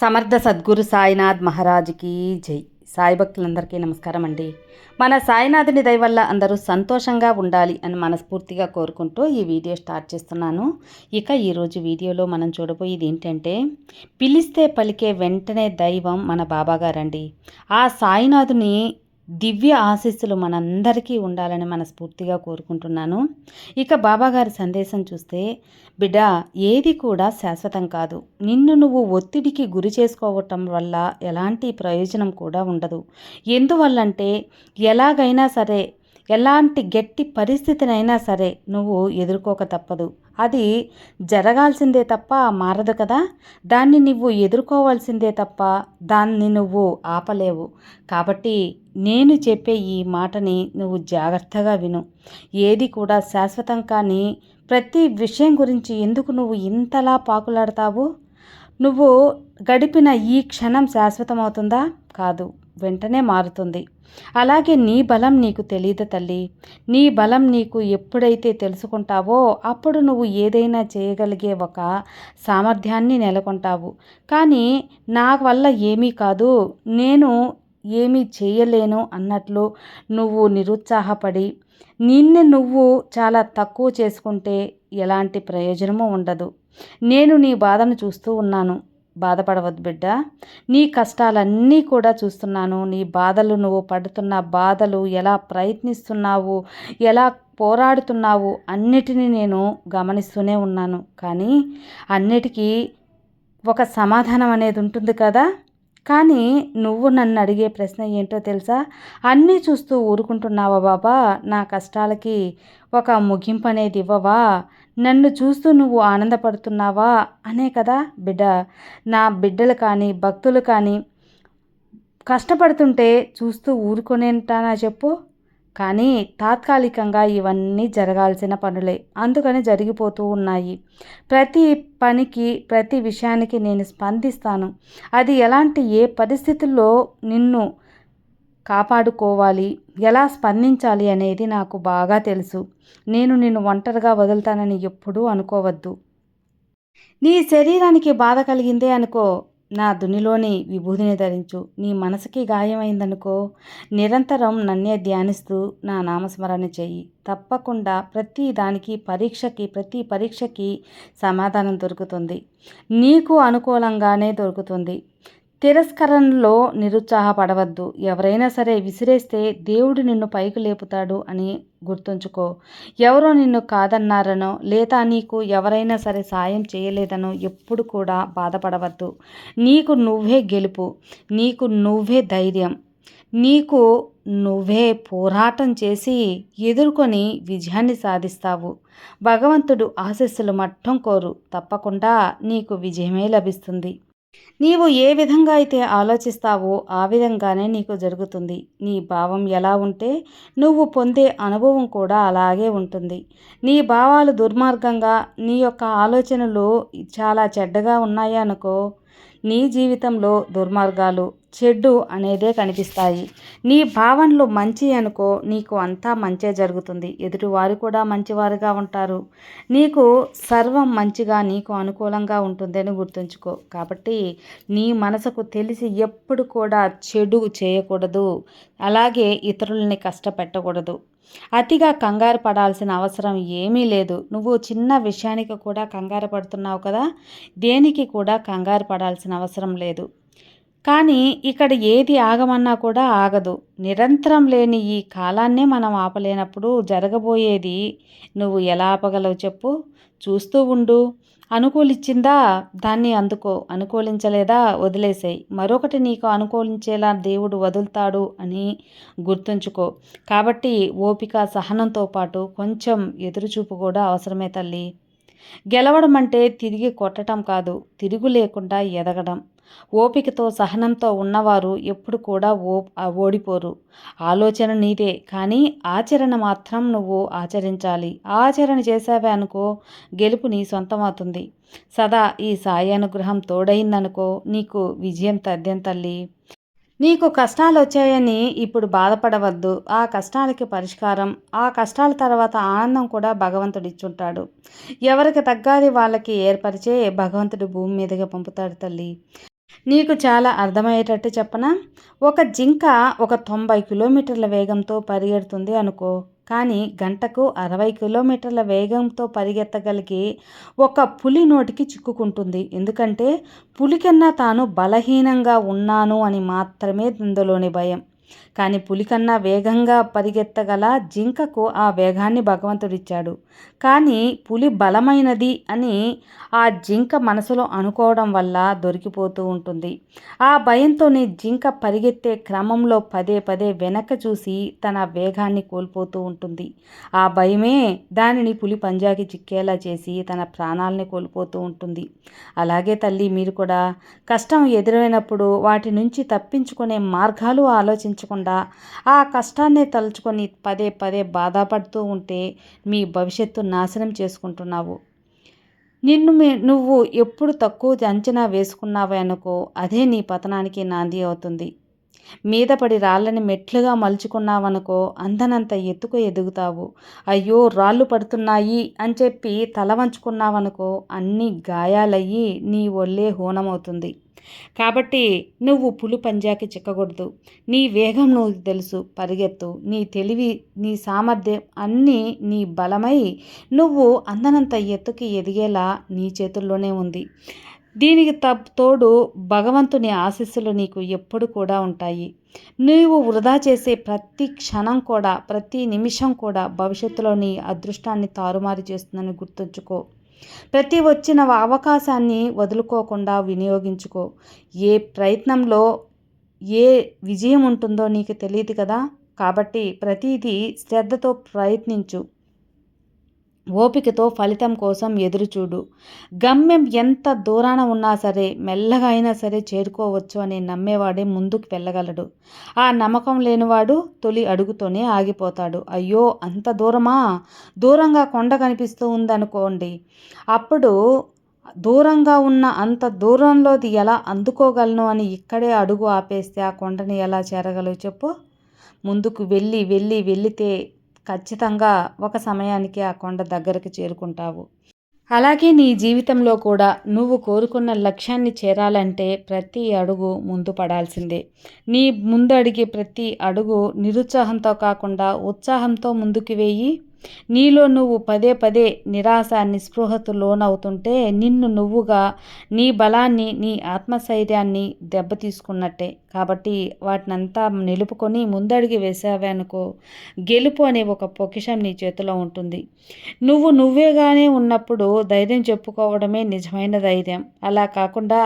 సమర్థ సద్గురు సాయినాథ్ మహారాజ్కి జై. సాయి భక్తులందరికీ నమస్కారం అండి. మన సాయినాథుని దయ వల్ల అందరూ సంతోషంగా ఉండాలి అని మనస్ఫూర్తిగా కోరుకుంటూ ఈ వీడియో స్టార్ట్ చేస్తున్నాను. ఇక ఈరోజు వీడియోలో మనం చూడబోయేది ఏంటంటే పిలిస్తే పలికే వెంటనే దైవం మన బాబాగారండి. ఆ సాయినాథుని దివ్య ఆశీస్సులు మనందరికీ ఉండాలని మనస్ఫూర్తిగా కోరుకుంటున్నాను. ఇక బాబాగారి సందేశం చూస్తే బిడ్డ ఏది కూడా శాశ్వతం కాదు. నిన్ను నువ్వు ఒత్తిడికి గురి చేసుకోవటం వల్ల ఎలాంటి ప్రయోజనం కూడా ఉండదు. ఎందువల్లంటే ఎలాగైనా సరే ఎలాంటి గట్టి పరిస్థితినైనా సరే నువ్వు ఎదుర్కోక తప్పదు. అది జరగాల్సిందే తప్ప మారదు కదా. దాన్ని నువ్వు ఎదుర్కోవాల్సిందే తప్ప దాన్ని నువ్వు ఆపలేవు. కాబట్టి నేను చెప్పే ఈ మాటని నువ్వు జాగ్రత్తగా విను. ఏది కూడా శాశ్వతం కానీ ప్రతి విషయం గురించి ఎందుకు నువ్వు ఇంతలా పాకులాడతావు? నువ్వు గడిపిన ఈ క్షణం శాశ్వతమవుతుందా? కాదు. వెంటనే మారుతుంది. అలాగే నీ బలం నీకు తెలియదు తల్లి. నీ బలం నీకు ఎప్పుడైతే తెలుసుకుంటావో అప్పుడు నువ్వు ఏదైనా చేయగలిగే ఒక సామర్థ్యాన్ని నెలకొంటావు. కానీ నా వల్ల ఏమీ కాదు నేను ఏమీ చేయలేను అన్నట్లు నువ్వు నిరుత్సాహపడి నిన్ను నువ్వు చాలా తక్కువ చేసుకుంటే ఎలాంటి ప్రయోజనము ఉండదు. నేను నీ బాధను చూస్తూ ఉన్నాను. బాధపడవద్దు బిడ్డ. నీ కష్టాలన్నీ కూడా చూస్తున్నాను. నీ బాధలు నువ్వు పడుతున్న బాధలు ఎలా ప్రయత్నిస్తున్నావు ఎలా పోరాడుతున్నావు అన్నిటినీ నేను గమనిస్తూనే ఉన్నాను. కానీ అన్నిటికీ ఒక సమాధానం అనేది ఉంటుంది కదా. కానీ నువ్వు నన్ను అడిగే ప్రశ్న ఏంటో తెలుసా? అన్నీ చూస్తూ ఊరుకుంటున్నావా బాబా? నా కష్టాలకి ఒక ముగింపు అనేది ఇవ్వవా? నన్ను చూస్తూ నువ్వు ఆనందపడుతున్నావా? అనే కదా బిడ్డ. నా బిడ్డలు కానీ భక్తులు కానీ కష్టపడుతుంటే చూస్తూ ఊరుకొనేంటానా చెప్పు? కానీ తాత్కాలికంగా ఇవన్నీ జరగాల్సిన పనులే. అందుకని జరిగిపోతూ ఉన్నాయి. ప్రతి పనికి ప్రతి విషయానికి నేను స్పందిస్తాను. అది ఎలాంటి ఏ పరిస్థితుల్లో నిన్ను కాపాడుకోవాలి. ఎలా స్పందించాలి అనేది నాకు బాగా తెలుసు. నేను నిన్ను ఒంటరిగా వదులుతానని ఎప్పుడూ అనుకోవద్దు. నీ శరీరానికి బాధ కలిగిందే అనుకో. నా దునిలోని విభూతిని ధరించు. నీ మనసుకి గాయమైందనుకో. నిరంతరం నన్నే ధ్యానిస్తూ నా నామస్మరణ చెయ్యి. తప్పకుండా ప్రతి దానికి పరీక్షకి ప్రతి పరీక్షకి సమాధానం దొరుకుతుంది. నీకు అనుకూలంగానే దొరుకుతుంది. తిరస్కరణలో నిరుత్సాహపడవద్దు. ఎవరైనా సరే విసిరేస్తే దేవుడు నిన్ను పైకి లేపుతాడు అని గుర్తుంచుకో. ఎవరో నిన్ను కాదన్నారనో లేదా నీకు ఎవరైనా సరే సాయం చేయలేదనో ఎప్పుడు కూడా బాధపడవద్దు. నీకు నువ్వే గెలుపు. నీకు నువ్వే ధైర్యం. నీకు నువ్వే పోరాటం చేసి ఎదుర్కొని విజయాన్ని సాధిస్తావు. భగవంతుడు ఆశస్సులు మట్టం కోరు. తప్పకుండా నీకు విజయమే లభిస్తుంది. నీవు ఏ విధంగా అయితే ఆలోచిస్తావో ఆ విధంగానే నీకు జరుగుతుంది. నీ భావం ఎలా ఉంటే నువ్వు పొందే అనుభవం కూడా అలాగే ఉంటుంది. నీ భావాలు దుర్మార్గంగా నీ యొక్క ఆలోచనలు చాలా చెడ్డగా ఉన్నాయనుకో నీ జీవితంలో దుర్మార్గాలు చెడు అనేదే కనిపిస్తాయి. నీ భావనలు మంచి అనుకో నీకు అంతా మంచే జరుగుతుంది. ఎదుటివారు కూడా మంచివారుగా ఉంటారు. నీకు సర్వం మంచిగా నీకు అనుకూలంగా ఉంటుందని గుర్తుంచుకో. కాబట్టి నీ మనసుకు తెలిసి ఎప్పుడు కూడా చెడు చేయకూడదు. అలాగే ఇతరులని కష్టపెట్టకూడదు. అతిగా కంగారు పడాల్సిన అవసరం ఏమీ లేదు. నువ్వు చిన్న విషయానికి కూడా కంగారు పడుతున్నావు కదా? దేనికి కూడా కంగారు పడాల్సిన అవసరం లేదు. కానీ ఇక్కడ ఏది ఆగమన్నా కూడా ఆగదు. నిరంతరం లేని ఈ కాలాన్నే మనం ఆపలేనప్పుడు జరగబోయేది నువ్వు ఎలా ఆపగలవు చెప్పు. చూస్తూ ఉండు. అనుకూలించిందా దాన్ని అందుకో. అనుకూలించలేదా? వదిలేసాయి. మరొకటి నీకు అనుకూలించేలా దేవుడు వదులుతాడు అని గుర్తుంచుకో. కాబట్టి ఓపిక సహనంతో పాటు కొంచెం ఎదురుచూపు కూడా అవసరమే తల్లి. గెలవడం అంటే తిరిగి కొట్టడం కాదు. తిరుగు లేకుండా ఎదగడం. ఓపికతో సహనంతో ఉన్నవారు ఎప్పుడు కూడా ఓ ఓడిపోరు. ఆలోచన నీదే కానీ ఆచరణ మాత్రం నువ్వు ఆచరించాలి. ఆచరణ చేసావే అనుకో గెలుపు నీ సొంతమవుతుంది. సదా ఈ సాయి అనుగ్రహం తోడైందనుకో నీకు విజయం తద్యం తల్లి. నీకు కష్టాలు వచ్చాయని ఇప్పుడు బాధపడవద్దు. ఆ కష్టాలకి పరిష్కారం ఆ కష్టాల తర్వాత ఆనందం కూడా భగవంతుడు ఇచ్చుంటాడు ఎవరికి తగ్గాది వాళ్ళకి ఏర్పరిచే భగవంతుడు భూమి మీదుగా పంపుతాడు తల్లి. నీకు చాలా అర్థమయ్యేటట్టు చెప్పనా? ఒక జింక ఒక తొంభై కిలోమీటర్ల వేగంతో పరిగెడుతుంది అనుకో. కానీ గంటకు అరవై కిలోమీటర్ల వేగంతో పరిగెత్తగలిగి ఒక పులి నోటికి చిక్కుకుంటుంది. ఎందుకంటే పులి కన్నా తాను బలహీనంగా ఉన్నాను అని మాత్రమే ఇందులోని భయం. కానీ పులికన్నా వేగంగా పరిగెత్తగల జింకకు ఆ వేగాన్ని భగవంతుడిచ్చాడు. కానీ పులి బలమైనది అని ఆ జింక మనసులో అనుకోవడం వల్ల దొరికిపోతూ ఉంటుంది. ఆ భయంతోనే జింక పరిగెత్తే క్రమంలో పదే పదే వెనక చూసి తన వేగాన్ని కోల్పోతూ ఉంటుంది. ఆ భయమే దానిని పులి పంజాకి చిక్కేలా చేసి తన ప్రాణాలని కోల్పోతూ ఉంటుంది. అలాగే తల్లి మీరు కూడా కష్టం ఎదురైనప్పుడు వాటి నుంచి తప్పించుకునే మార్గాలు ఆలోచించకుండా ఆ కష్టాన్ని తలుచుకొని పదే పదే బాధపడుతూ ఉంటే మీ భవిష్యత్తు నాశనం చేసుకుంటున్నావు. నిన్ను మీ నువ్వు ఎప్పుడు తక్కువ అంచనా వేసుకున్నావే అనుకో అదే నీ పతనానికి నాంది అవుతుంది. మీద పడి రాళ్ళని మెట్లుగా మలుచుకున్నావనుకో అందనంత ఎత్తుకు ఎదుగుతావు. అయ్యో రాళ్ళు పడుతున్నాయి అని చెప్పి తల వంచుకున్నావనుకో అన్ని గాయాలయ్యి నీ ఒళ్ళే హోనమవుతుంది. కాబట్టి నువ్వు పులు పంజాకి చిక్కకూడదు. నీ వేగం నువ్వు తెలుసు. పరిగెత్తు. నీ తెలివి నీ సామర్థ్యం అన్నీ నీ బలమై నువ్వు అందనంత ఎత్తుకి ఎదిగేలా నీ చేతుల్లోనే ఉంది. దీనికి తోడు భగవంతుని ఆశీస్సులు నీకు ఎప్పుడు కూడా ఉంటాయి. నీవు వృధా చేసే ప్రతి క్షణం కూడా ప్రతి నిమిషం కూడా భవిష్యత్తులో నీ అదృష్టాన్ని తారుమారు చేస్తుందని గుర్తుంచుకో. ప్రతి వచ్చిన అవకాశాన్ని వదులుకోకుండా వినియోగించుకో. ఏ ప్రయత్నంలో ఏ విజయం ఉంటుందో నీకు తెలియదు కదా? కాబట్టి ప్రతిదీ శ్రద్ధతో ప్రయత్నించు. ఓపికతో ఫలితం కోసం ఎదురుచూడు. గమ్యం ఎంత దూరాన ఉన్నా సరే మెల్లగా అయినా సరే చేరుకోవచ్చు అని నమ్మేవాడే ముందుకు వెళ్ళగలడు. ఆ నమ్మకం లేనివాడు తొలి అడుగుతోనే ఆగిపోతాడు. అయ్యో అంత దూరమా? దూరంగా కొండ కనిపిస్తూ ఉందనుకోండి. అప్పుడు దూరంగా ఉన్న అంత దూరంలోది ఎలా అందుకోగలను అని ఇక్కడే అడుగు ఆపేస్తే ఆ కొండని ఎలా చేరగలవు చెప్పు. ముందుకు వెళ్ళి వెళ్ళి వెళితే ఖచ్చితంగా ఒక సమయానికి ఆ కొండ దగ్గరికి చేరుకుంటావు. అలాగే నీ జీవితంలో కూడా నువ్వు కోరుకున్న లక్ష్యాన్ని చేరాలంటే ప్రతి అడుగు ముందు పడాల్సిందే. నీ ముందు అడిగే ప్రతి అడుగు నిరుత్సాహంతో కాకుండా ఉత్సాహంతో ముందుకు వేయి. నీలో నువ్వు పదే పదే నిరాశ నిస్పృహతో లోనవుతుంటే నిన్ను నువ్వుగా నీ బలాన్ని నీ ఆత్మస్థైర్యాన్ని దెబ్బతీసుకున్నట్టే. కాబట్టి వాటినంతా నిలుపుకొని ముందడిగి వేసావనుకో గెలుపు అనే ఒక పొకిషం నీ చేతిలో ఉంటుంది. నువ్వు నువ్వేగానే ఉన్నప్పుడు ధైర్యం చెప్పుకోవడమే నిజమైన ధైర్యం. అలా కాకుండా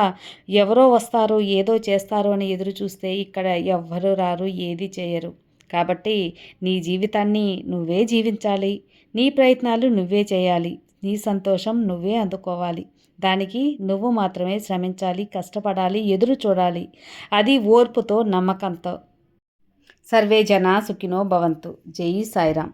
ఎవరో వస్తారు ఏదో చేస్తారు అని ఎదురు చూస్తే ఇక్కడ ఎవ్వరు రారు ఏది చేయరు. కాబట్టి నీ జీవితాన్ని నువ్వే జీవించాలి. నీ ప్రయత్నాలు నువ్వే చేయాలి. నీ సంతోషం నువ్వే అందుకోవాలి. దానికి నువ్వు మాత్రమే శ్రమించాలి కష్టపడాలి ఎదురు చూడాలి. అది ఓర్పుతో నమ్మకంతో. సర్వే జన సుఖినో భవంతు. జై సాయిరామ్.